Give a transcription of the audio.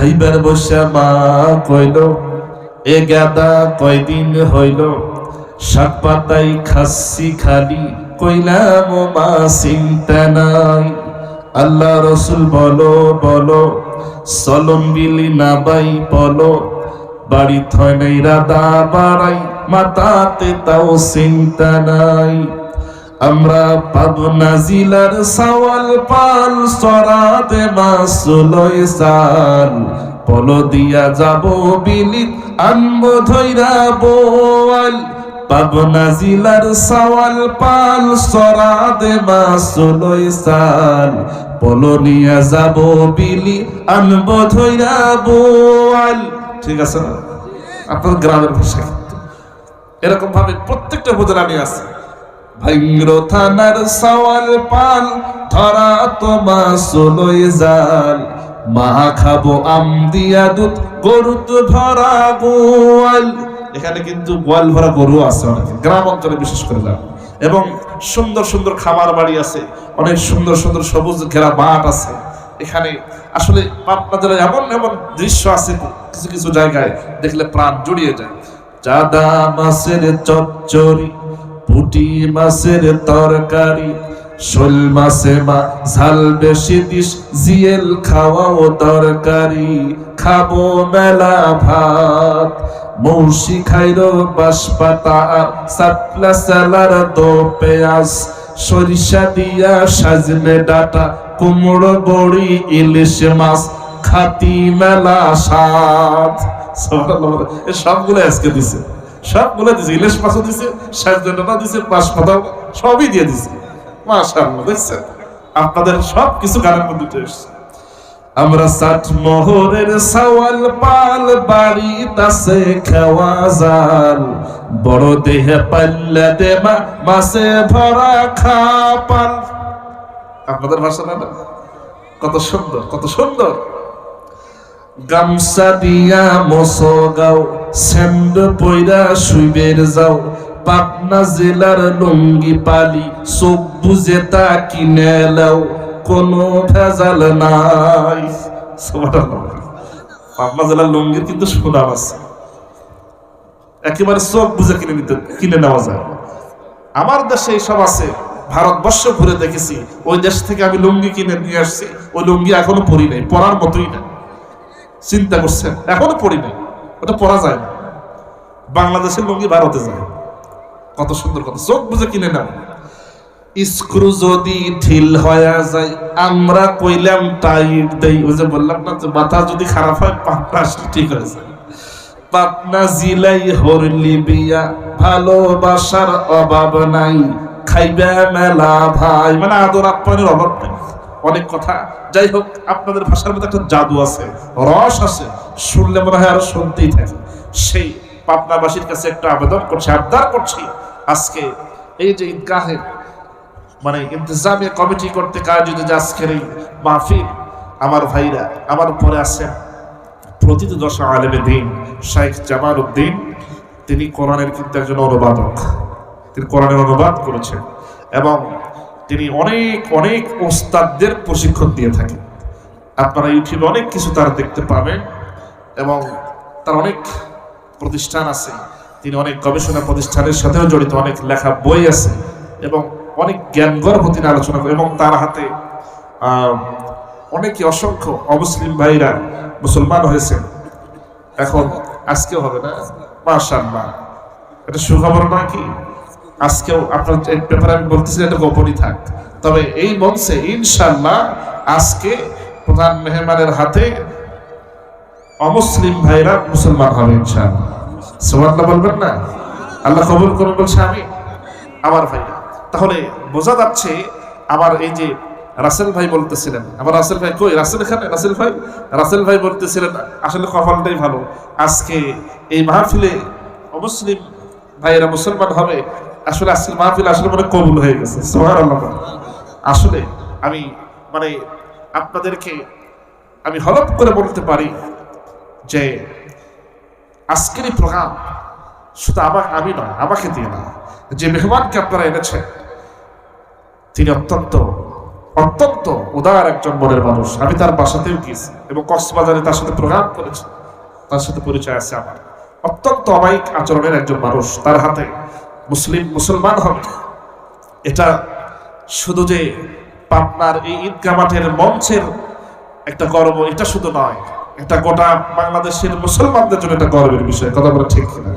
খাইবার বসা মা কইল, এ গাদা কয়দিন হইল? শাক পাতাই খাসি খালি। কইলাম মা, চিন্তা নাই। আল্লাহ রসুল বলো বলো সলম বিলি না বাই, বলো। বাড়ি থয় নাই রাদা বাড়াই, মাতাতে তাও চিন্তা নাই। আমরা পাবনা জিলার সওয়াল পাল, সরাতে মাসুলই সাল পল দিয়া যাব বিলি আনব ধৈরা বোয়াল। পাবনা জিলার সওয়াল পাল, সরাতে মাসুলই সাল পল নিয়া যাব বিলি আনব ধৈরা বোয়াল। ঠিক আছে আপনার গ্রামের ভাষা এরকম ভাবে প্রত্যেকটা উপজেলা আমি আছে। ভাইঙ্গ্র থানার সওয়াল পাল, ধরা তোমা সোলই জাল। মা খাব আম দিয়া দুধ গরু তো ভরা গোয়াল। এখানে কিন্তু গোয়াল ভরা গরু আছে অনেকে, গ্রাম অঞ্চলে বিশেষ করে যারা। এবং সুন্দর সুন্দর খাবার বাড়ি আছে, অনেক সুন্দর সুন্দর সবুজ ঘেরা মাঠ আছে। এখানে আসলে পাবনা জেলায় এমন এমন দৃশ্য আছে, কিছু কিছু জায়গায় দেখলে প্রাণ জুড়িয়ে যায়। চাদা মাছের চচ্চড়ি পুটি মাছের তরকারি, শোল মাছে মা, ঝাল বেশি দিস, জিয়েল খাওয়াও তরকারি খাব মেলা ভাত, মৌসি খাইরো বাঁশপাতা আর সাপলা সালার দো পেঁয়াজ, সরিষা দিয়া সাজনে ডাটা, কুমড়ো বড়ি, ইলিশ মাছ, খাতি মেলা সাত সবগুলো আজকে দিছে। সবগুলো দিছে, ইলিশ মাছও দিছে সাজনে ডাটা দিছে বাঁশপাতা সবই দিয়ে দিছে। মাশাআল্লাহ, দেখছেন? আপনাদের সব কিছু গানের মধ্যে উঠে এসছে। আমরা ষাট মোহরের সওয়াল পাল বাড়ি তাসে খাওয়া জাল। বড় দেহে পাল্লা দেবা মাসে ভরা খাপাল। আপনাদের ভাষা না? কত সুন্দর কত সুন্দর। গামছা দিয়া মসো গাও পয়রা শুইবের যাও। পাবনা জেলার লুঙ্গি পালি চোখ বুঝে তা কিনে লাও। কোনো ভেজাল নাই। পাবনা জেলার লুঙ্গির কিন্তু সুনাম আছে। একেবারে চোখ বুঝে কিনে নিতে কিনে নেওয়া যায়। আমার দেশে এইসব আছে। ভারতবর্ষ ঘুরে দেখেছি। ওই দেশ থেকে আমি লুঙ্গি কিনে নিয়ে আসছি। ওই লুঙ্গি এখনও পরি নাই, পরার মতোই না চিন্তা করছেন এখনও পরি নাই। ওটা পড়া যায় না। বাংলাদেশের লুঙ্গি ভারতে যায়। কত সুন্দর কথা। চোখ বুঝে কিনে নাও। স্ক্রু যদি ঢিল হয়ে যায়, আমরা কইলাম টাইট দেই। ওই যে বললাম না যে মাথা যদি খারাপ হয় পাপনা ঠিক হয়ে যায়। পাপনা জিলাই হরলি বিয়া ভালোবাসার অভাব নাই। খাইবে মেলা ভাই। মানে আদর আপ্যায়নের অভাব নেই। অনেক কথা। যাই হোক আপনাদের ভাষার মধ্যে একটা জাদু আছে, রস আছে। শুনলে মনে হয় আরও শুনতেই থাকে। সেই পাবনাবাসীর কাছে একটা আবেদন করছি, আবদার করছি। আজকে এই যে ঈদগাহের মানে ইন্তজামে কমিটি করতে কাজ যদি যে আজকের এই মাহফিল, আমার ভাইরা, আমার পরে আছেন প্রতিটি দশা আলেমে দিন, শাইখ জামাল উদ্দিন। তিনি কোরআনের কিন্তু একজন অনুবাদক। তিনি কোরআনের অনুবাদ করেছেন। এবং তিনি অনেক অনেক ওস্তাদদের প্রশিক্ষণ দিয়ে থাকেন। আপনারা ইউটিউবে অনেক কিছু তারা দেখতে পাবেন এবং তার অনেক প্রতিষ্ঠান আছে। তিনি অনেক গবেষণা প্রতিষ্ঠানের সাথেও জড়িত, অনেক লেখা বই আছে এবং অনেক জ্ঞান গর্ভ তিনি আলোচনা করেন এবং তার হাতে অনেকে অসংখ্য অমুসলিম ভাইরা মুসলমান হয়েছেন। এখন আজকেও হবে না, মাশাআল্লাহ। এটা সুখবর নয় কি? আজকেও আপনার ব্যাপারে আমি বলতেছি এটা গোপনই থাক। তবে এই মঞ্চে ইনশাল্লাহ আজকে প্রধান মেহমানের হাতে অমুসলিম ভাইরা মুসলমান হবে সুবহানাল্লাহ বলবেন না? আল্লাহ কবুল করুন বলছে আমি আমার ভাইরা, তাহলে বোঝা যাচ্ছে আমার এই যে রাসেল ভাই বলতেছিলেন, আমার রাসেল ভাই কই? রাসেল এখানে? রাসেল ভাই? রাসেল ভাই বলতেছিলেন, আসলে কপালটাই ভালো। আজকে এই মাহফিলে অমুসলিম ভাইয়েরা মুসলমান হবে আসলে আজকের মাহফিল আসলে মানে কবুল হয়ে গেছে আসলে আমি মানে আপনাদেরকে আমি হলপ করে বলতে পারি যে আজকের এই প্রোগ্রাম শুধু আমার আমি নয়, আমাকে দিয়ে না, যে মেহমানকে আপনারা এনেছেন, তিনি অত্যন্ত অত্যন্ত উদার একজন মনের মানুষ। আমি তার বাসাতেও গিয়েছি এবং কক্সবাজারে তার সাথে প্রোগ্রাম করেছি। তার সাথে পরিচয় আছে আমার। অত্যন্ত অমায়িক আচরণের একজন মানুষ। তার হাতে মুসলিম মুসলমান হবে। এটা শুধু যে পাবনার এই ঈদগা মাঠের মঞ্চের একটা গর্ব, এটা শুধু নয়, এটা গোটা বাংলাদেশের মুসলমানদের জন্য একটা গর্বের বিষয়, কথা বলে ঠিক কিনা?